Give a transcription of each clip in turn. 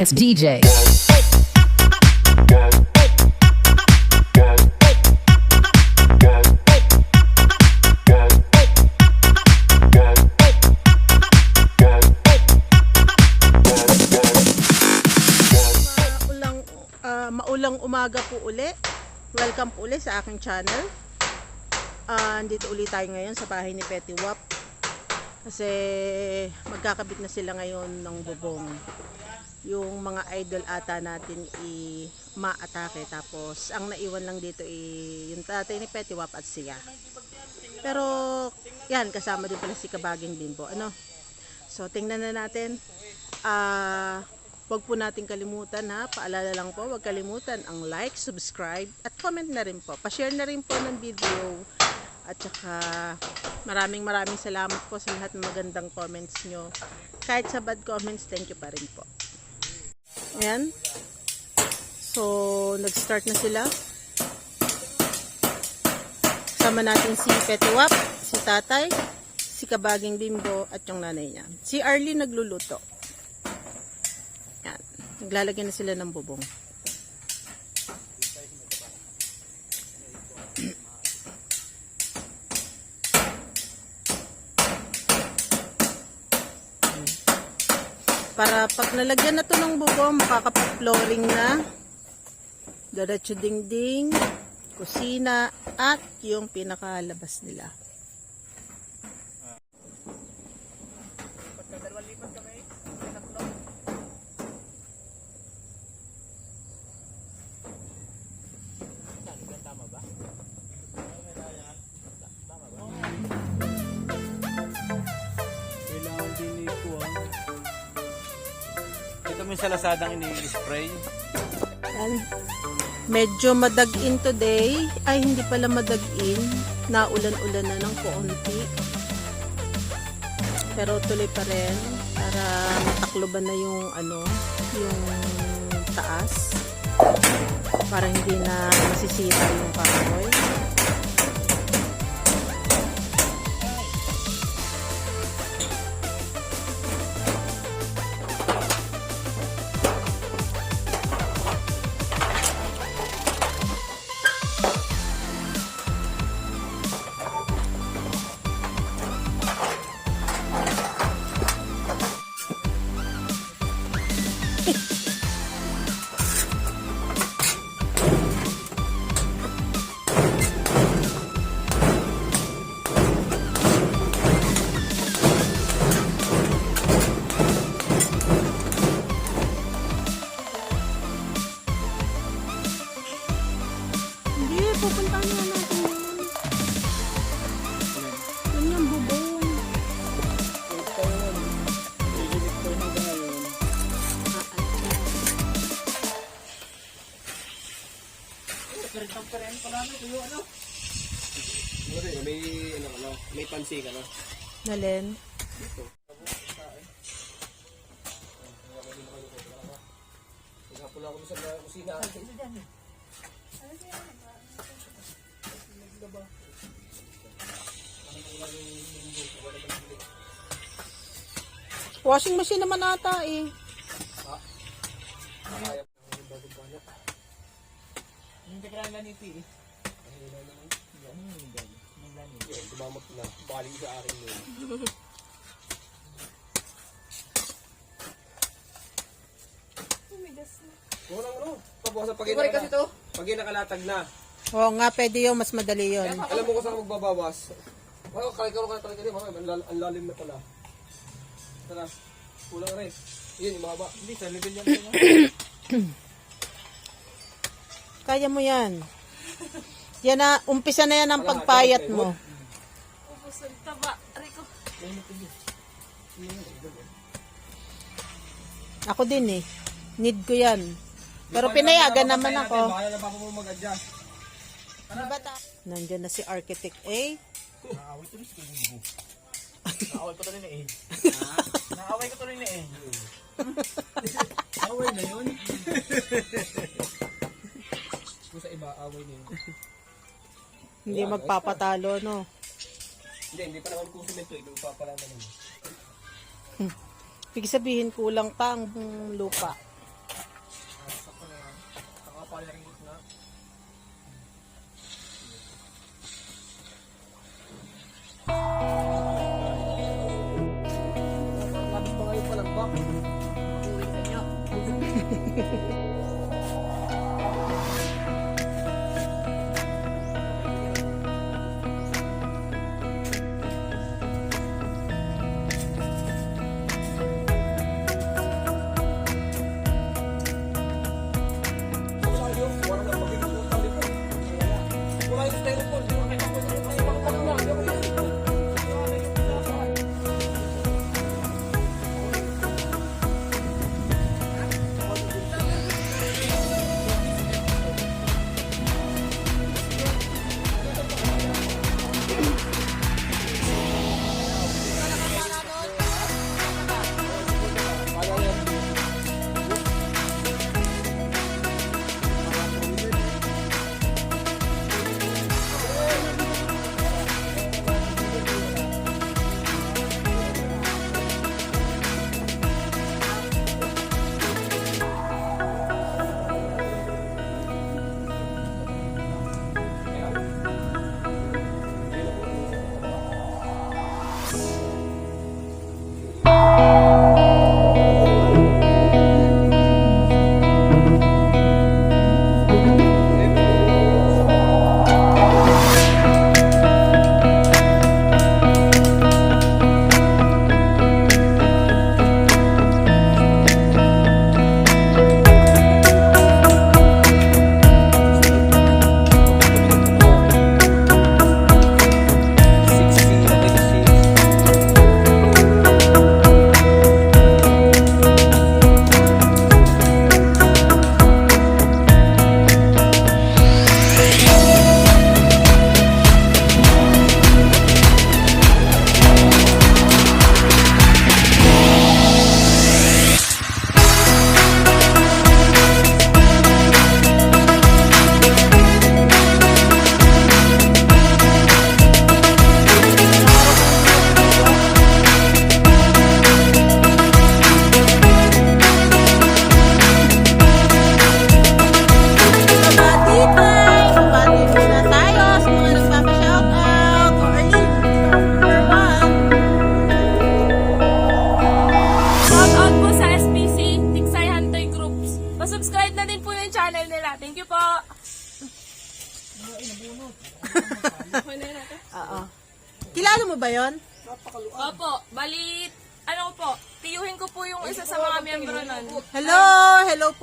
baddest DJ. Ah, maulang umaga po uli. Welcome po uli sa aking channel. Ah, andito uli tayo ngayon sa bahay ni Petty Wap. Kasi magkakabit na sila ngayon ng bubong. Yung mga idol ata natin i maatake tapos ang naiwan lang dito i yung tatay ni Petty Wap at siya. Pero yan kasama din pala si Kabaging Bimbo. Ano? So tingnan na natin. Ah, Huwag po natin kalimutan ha. Paalala lang po, huwag kalimutan ang like, subscribe, at comment na rin po. Pa-share na rin po ng video. At saka maraming maraming salamat po sa lahat ng magandang comments nyo. Kahit sa bad comments, thank you pa rin po. Ayan. So, nag-start na sila. Kasama natin si Petiwap, si Tatay, si Kabaging Bimbo, at yung nanay niya. Si Arlie nagluluto. Yan. Naglalagay na sila ng bubong. Para pag nalagyan na to ng bubong, makakapag-flooring na. Diretso dingding, kusina, at yung pinakalabas nila. Kailangan din ko ah. Ito mo yung sa ini-spray. Medyo madag-in today. Ay, hindi pala madag-in. Naulan-ulan na ng konti. Pero tuloy pa rin para matakloban na yung ano, yung taas. Para hindi na masisira yung kahoy. Pansi ka no? Nalen. Nagapula ako sa kusina. Washing machine naman ata eh. Hindi ka lang laniti eh. Dumamot na. Baling sa akin yun. Kulang ano? Tapos sa pag kasi to? Pag nakalatag na. Oo nga, pwede yun. Mas madali yun. Alam mo kung saan magbabawas. Oh, kalay ka ka talaga din. Mamaya, ang lal- ang lalim na pala. Tara. Kulang rin. Yun, yung mahaba. Hindi, sa level yan. Kaya mo yan. Yan na, umpisa na yan ang pagpayat mo. Ako din eh. Need ko yan. Pero pinayagan naman ako. Baka na papa mo mag-adjust. Nandiyan na si Architect A. Naaway ko rin si Kimbo. Naaway ko tuloy na eh. Naaway ko tuloy na eh. Away na yun. Kung sa iba, away na yun. Hindi magpapatalo, no? Hindi, hindi pa naman kung simento. Ito pa pala naman. Ibig sabihin, kulang pa ang lupa.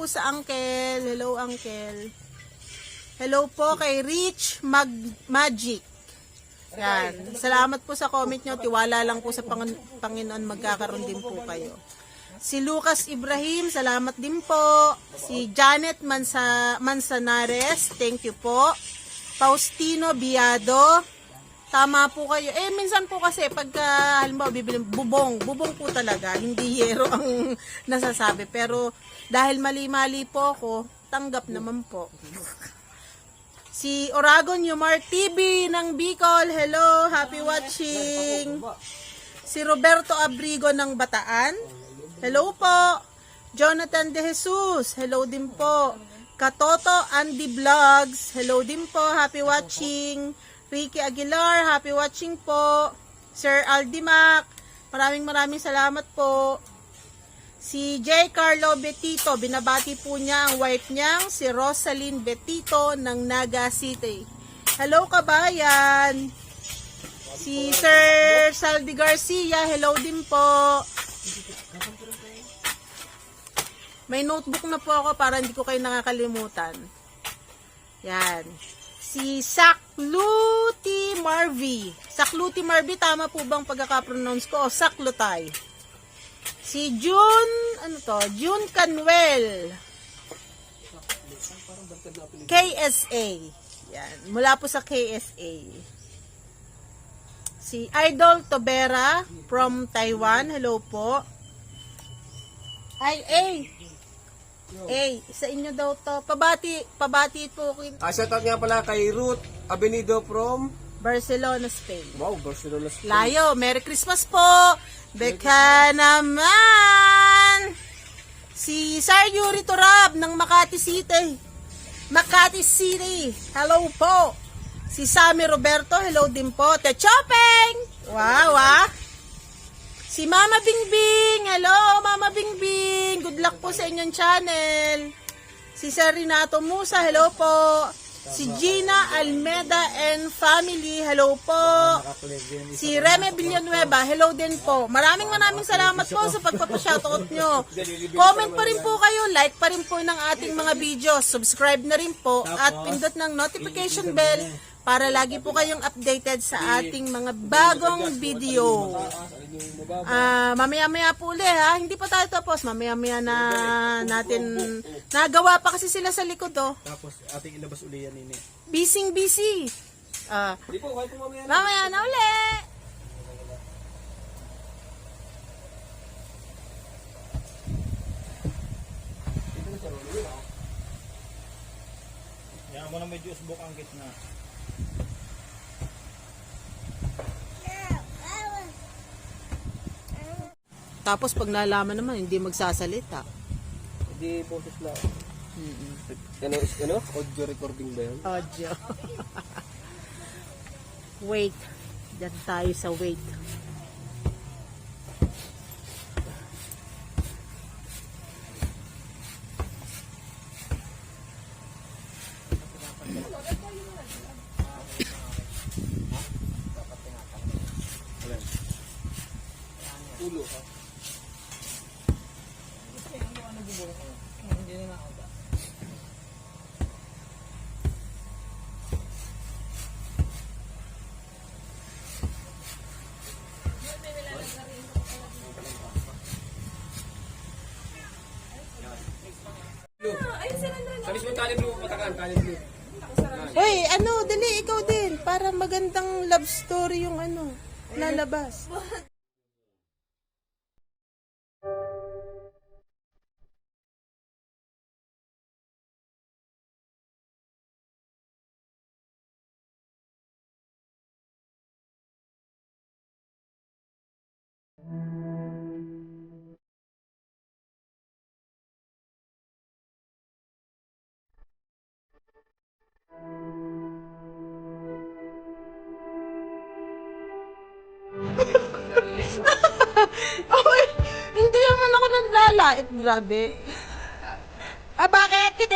Sa uncle. Hello, uncle. Hello po kay Rich Mag Magic. Yan. Salamat po sa comment nyo. Tiwala lang po sa Pang- Panginoon. Magkakaroon din po kayo. Si Lucas Ibrahim, salamat din po. Si Janet Mansa Mansanares, thank you po. Faustino Biado, tama po kayo. Eh, minsan po kasi, pagka, halimbawa, bibili, bubong, bubong po talaga, hindi yero ang nasasabi. Pero, dahil mali-mali po ako, tanggap naman po. Si Oragon Yumar TV ng Bicol, hello, happy watching. Si Roberto Abrigo ng Bataan, hello po. Jonathan De Jesus, hello din po. Katoto Andy Vlogs, hello din po, happy watching. Ricky Aguilar, happy watching po. Sir Aldimac, maraming maraming salamat po. Si J. Carlo Betito, binabati po niya ang wife niyang si Rosalyn Betito ng Naga City. Hello kabayan! Si Sir Saldi Garcia, hello din po. May notebook na po ako para hindi ko kayo nakakalimutan. Yan. Si Sakluti Marvi. Sakluti Marvi, tama po bang pagkakapronounce ko? O Saklutay? Si June, ano to? June Canwell. KSA. Yan. Mula po sa KSA. Si Idol Tobera from Taiwan. Hello po. Ay, ay. Eh, sa inyo daw to. Pabati, pabati po kin- Ah, shoutout nga pala kay Ruth Abenido from Barcelona, Spain. Wow, Barcelona Spain. Layo, Merry Christmas po! Beka naman! Si Sir Yuri Turab ng Makati City. Makati City. Hello po. Si Sammy Roberto, hello din po. Te Chopeng! Wow, ah. Si Mama Bingbing, hello Mama Bingbing. Good luck po sa inyong channel. Si Sir Renato Musa, hello po. Si Gina Almeda and family, hello po. Si Reme Villanueva, hello din po. Maraming maraming salamat po sa pagpapashoutout nyo. Comment pa rin po kayo, like pa rin po ng ating mga videos. Subscribe na rin po at pindot ng notification bell para lagi po kayong updated sa ating mga bagong video. Ah, mamaya-maya po uli ha. Hindi pa tayo tapos. Mamaya-maya na natin nagawa pa kasi sila sa likod oh. Tapos ating ilabas uli yan ini. Busy busy. Po mamaya na. mamaya na uli. Yan mo na medyo usbok ang gitna. Tapos pag nalaman naman, hindi magsasalita. Di boses lang. Ano, is- ano? Audio recording ba yun? Audio. wait. Diyan tayo sa wait. Ulo ha? Story yung ano, lalabas. Oh, ako naglalait. Grabe. Ah, bakit? Kita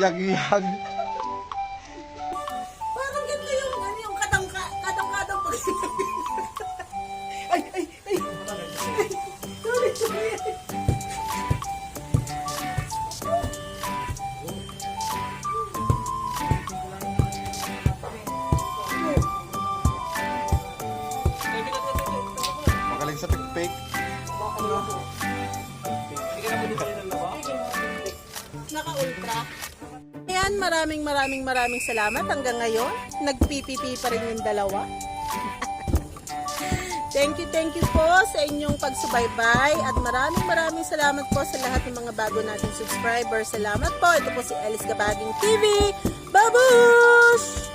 呀，你呀。Maraming maraming maraming salamat. Hanggang ngayon, nag-PPP pa rin yung dalawa. Thank you, thank you po sa inyong pagsubaybay at maraming maraming salamat po sa lahat ng mga bago nating subscribers. Salamat po. Ito po si Alice Gabaging TV. Babush!